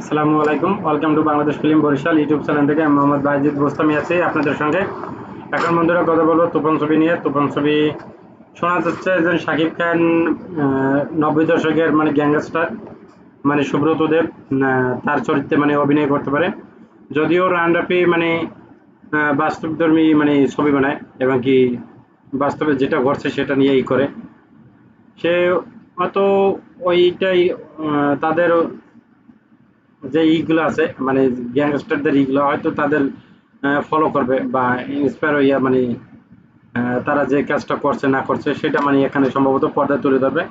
আসসালামু আলাইকুম। Welcome to Bangladesh film Barishal YouTube channel থেকে আমি মোহাম্মদ বাইজিদ বোস্তামি আছি আপনাদের সঙ্গে। এখন বন্ধুরা কথা বলব তুফান ছবি নিয়ে। তুফান ছবি শোনা যাচ্ছে একজন শাকিব খান নব্বই দশকের মানে গ্যাংস্টার মানে সুব্রত দেব তার চরিত্রে মানে অভিনয় করতে পারে। যদিও রান রাফি মানে বাস্তবধর্মী মানে ছবি বানায় এবং কি বাস্তবে যেটা ঘটছে সেটা নিয়েই করে। সে হয়তো ওইটাই তাদের যে ইগুলো আছে মানে গ্যাংস্টারদের ইগুলো, হয়তো তাদের ফলো করবে বা ইন্সপায়ার হইয়া মানে তারা যে কাজটা করছে, না করছে, সেটা মানে এখানে সম্ভবত পর্দায় তুলে ধরবে।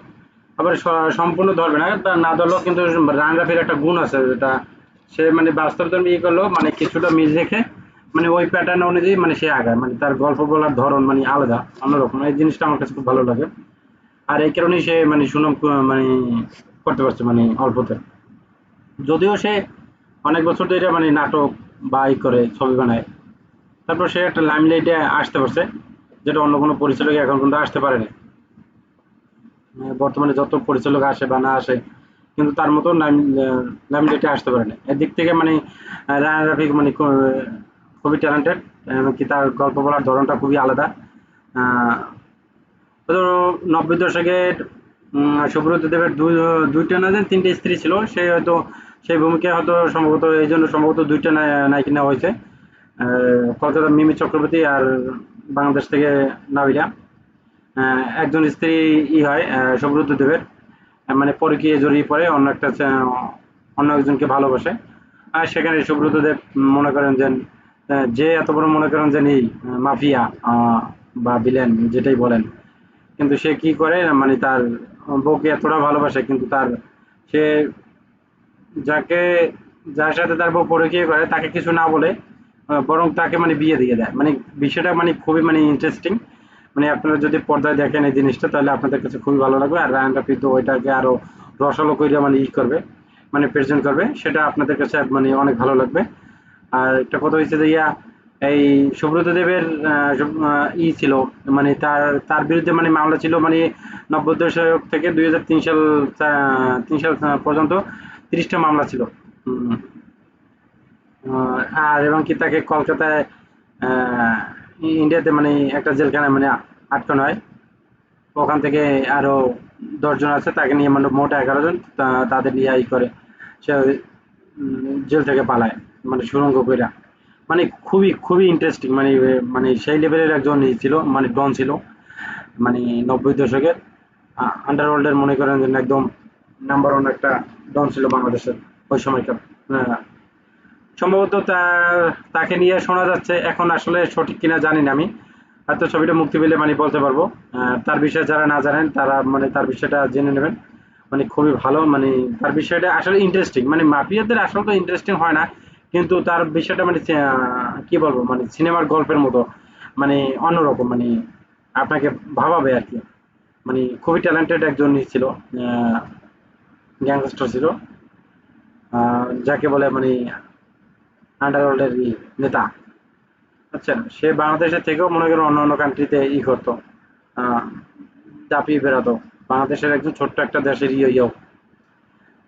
আবার সম্পূর্ণ ধরবে না, তা না ধরলেও কিন্তু রান রাফির একটা গুণ আছে, যেটা সে মানে বাস্তব ধর্মী ই করলেও মানে কিছুটা মিল রেখে মানে ওই প্যাটার্ন অনুযায়ী মানে সে আগায় মানে তার গল্প বলার ধরন মানে আলাদা, অন্যরকম। এই জিনিসটা আমার কাছে খুব ভালো লাগে। আর এই কারণেই সে মানে সুনাম মানে করতে পারছে মানে অল্পতে। যদিও সে অনেক বছর ধরে মানে নাটক বা ই করে ছবি বানায়। তারপর সে একটা লাইমলাইটে আসতে পারছে যেটা অন্য কোনো পরিচালক এখন পর্যন্ত আসতে পারেনি। বর্তমানে যত পরিচালক আসে বা না আসে কিন্তু তার মতো লাইমলাইটে আসতে পারেনি। এদিক থেকে মানে আহ, রায়হান মানে খুবই ট্যালেন্টেড এবং কি তার গল্প বলার ধরনটা খুবই আলাদা। নব্বই দশকের সুব্রত দেবের দুই দুইটা না তিনটে স্ত্রী ছিল সে হয়তো সেই ভূমিকা হয়তো সম্ভবত এই জন্য সম্ভবত দুইটা নায়িকা নেওয়া হয়েছে। কলকাতার মিমি চক্রবর্তী আর বাংলাদেশ থেকে আহ, একজন স্ত্রী ই হয় সুব্রত দেবের। মানে পরকীয়ে জড়িয়ে পড়ে অন্য একটা অন্য একজনকে ভালোবাসে। আর সেখানে সুব্রত দেব মনে করেন যে যে এত বড় মনে করেন যে এই মাফিয়া বা ভিলেন যেটাই বলেন। কিন্তু সে কি করে মানে তার বউকে এতটা ভালোবাসে কিন্তু তার সে যাকে, যার সাথে তার বউ করে, তাকে কিছু না বলে বরং তাকে মানে বিয়ে দিয়ে দেয়। মানে বিষয়টা মানে খুবই মানে ইন্টারেস্টিং মানে আপনারা যদি পর্দায় দেখেন এই জিনিসটা, তাহলে আপনাদের কাছে খুবই ভালো লাগবে। আর রায়ন রাফি তো ওইটাকে আরও রসালো করে মানে ই করবে মানে প্রেজেন্ট করবে। সেটা আপনাদের কাছে মানে অনেক ভালো লাগবে। আর একটা কথা হচ্ছে যে ইয়া, এই সুব্রত দেবের ই ছিল মানে তার তার বিরুদ্ধে মানে মামলা ছিল মানে নব্বই দশক থেকে দুই হাজার তিন সাল তিন সাল পর্যন্ত। তিরিশটা মামলা ছিল। আর এবং কি তাকে কলকাতায় ইন্ডিয়াতে মানে একটা জেলখানায় মানে আটকানো হয়। ওখান থেকে আরও দশজন আছে, তাকে নিয়ে মানে মোট এগারো জন তাদের নিয়ে ই করে। সে জেল থেকে পালায় মানে সুরঙ্গ কইরা। মানে খুবই খুবই ইন্টারেস্টিং মানে মানে সেই লেভেলের একজন ছিল মানে ডন ছিল মানে নব্বই দশকের। আন্ডারওয়ার্ল্ডের মনে করেন একদম নাম্বার ওয়ান একটা ডন ছিল বাংলাদেশের ওই সময়কার। সম্ভবত তাকে নিয়ে শোনা যাচ্ছে, এখন আসলে সঠিক কিনা জানি না আমি। হয়তো ছবিটা মুক্তি পেলে মানে বলতে পারব। তার বিষয়ে যারা না জানেন, তারা মানে তার বিষয়টা জেনে নেবেন। মানে খুবই ভালো মানে তার বিষয়টা আসলে ইন্টারেস্টিং মানে মাফিয়াদের আসলে তো ইন্টারেস্টিং হয় না, কিন্তু তার বিষয়টা মানে কি বলব? মানে সিনেমার গল্পের মতো মানে অন্যরকম মানে আপনাকে ভাবাবে আর কি। মানে খুবই ট্যালেন্টেড একজন ছিল। গ্যাংস্টার ছিল। যাকে বলে মানে আন্ডারওয়ার্ল্ডের নেতা। আচ্ছা সে বাংলাদেশের থেকেও মনে করেন অন্য অন্য কান্ট্রিতে ই করতো। দাপিয়ে বেড়াতো। বাংলাদেশের একজন ছোট্ট একটা দেশের ইয়ে ইয়েও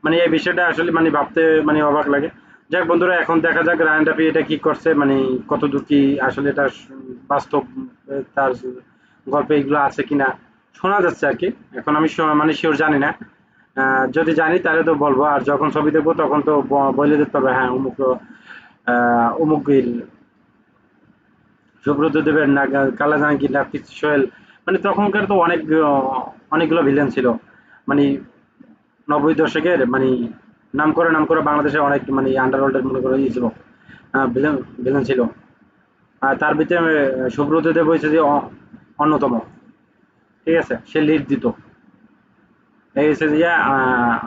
মানে এই বিষয়টা আসলে মানে ভাবতে মানে অবাক লাগে। যাক বন্ধুরা, এখন দেখা যাক রায়ন এটা কি করছে মানে কত দূর কি আসলে এটা বাস্তব তার গল্পে এগুলো আছে কিনা। শোনা যাচ্ছে আর কি। এখন আমি মানে শিওর জানি না। যদি জানি তাহলে তো বলব। আর যখন ছবি দেখব, তখন তো বলে দিতে হবে হ্যাঁ অমুক অমুক সুব্রত দেবের না কালা জাহাঙ্গীর নাফিস সোহেল। মানে তখনকার তো অনেক অনেকগুলো ভিলেন ছিল। মানে নব্বই দশকের মানে নাম করে নাম করে বাংলাদেশে অনেক মানে আন্ডারওয়ার্ল্ডের মনে করে ইয়ে ছিল। ভিলেন ভিলেন ছিল। আর তার ভিতরে সুব্রত দেব হয়েছে যে অন্যতম। ঠিক আছে? সে লিড দিত। এই হচ্ছে যে আহ,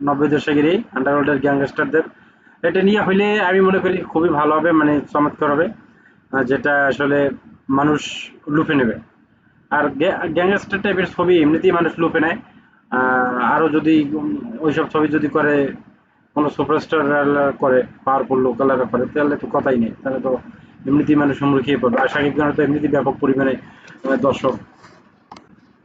নব্বই দশকেরই আন্ডারওয়ার্ল্ডের গ্যাংস্টারদের এটা নিয়ে হইলে আমি মনে করি খুবই ভালো হবে মানে চমৎকার হবে যেটা আসলে মানুষ লুফে নেবে। আর গ্যাংস্টার টাইপের ছবি এমনিতেই মানুষ লুফে নেয়। আহ, আরও যদি ওইসব ছবি যদি করে কোনো সুপারস্টার করে পাওয়ারফুল লোকালরা করে তাহলে তো কথাই নেই। তাহলে তো এমনিতেই মানুষ খেয়ে পড়বে। আর শাকিব খানের তো এমনিতেই ব্যাপক পরিমাণে দর্শক।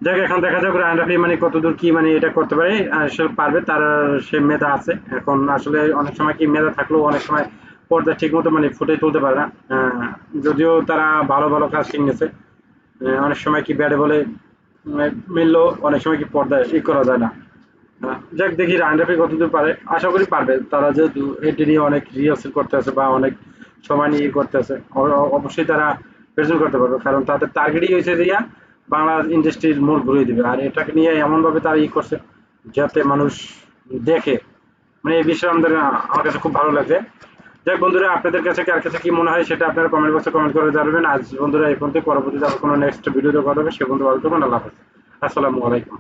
যাক, এখন দেখা যাক রায়ন রাফি মানে কতদূর কি মানে এটা করতে পারে আসলে পারবে, তার সে মেধা আছে। এখন আসলে অনেক সময় কি মেধা থাকলেও অনেক সময় পর্দা ঠিক মতো মানে ফুটে তুলতে পারে না। যদিও তারা ভালো ভালো কাজ শিখেছে অনেক সময় কি ব্যাটে বলে মিললেও অনেক সময় কি পর্দা ই করা যায় না। যাক, দেখি রায়ন রাফি কতদূর পারে। আশা করি পারবে। তারা যেহেতু এটি নিয়ে অনেক রিহার্সেল করতে আছে বা অনেক সময় নিয়ে করতে আছে অবশ্যই তারা প্রেজেন্ট করতে পারবে, কারণ তাদের টার্গেটই হয়েছে দিয়া বাংলা ইন্ডাস্ট্রির মূল ঘুরিয়ে দেবে। আর এটাকে নিয়ে এমনভাবে তারা ই করছে যাতে মানুষ দেখে। মানে এই বিষয়ে আমাদের, আমার কাছে খুব ভালো লাগছে। যাক বন্ধুরা, আপনাদের কাছে কার কাছে কি মনে হয় সেটা আপনারা কমেন্ট বক্সে কমেন্ট করে জানাবেন। আজ বন্ধুরা এই পর্যন্ত পরবর্তীতে আবার কোনো নেক্সট ভিডিওতে কথা হবে। সে বন্ধু ভালো থাকুন, আল্লাহ হাফেজ। আসসালামু আলাইকুম।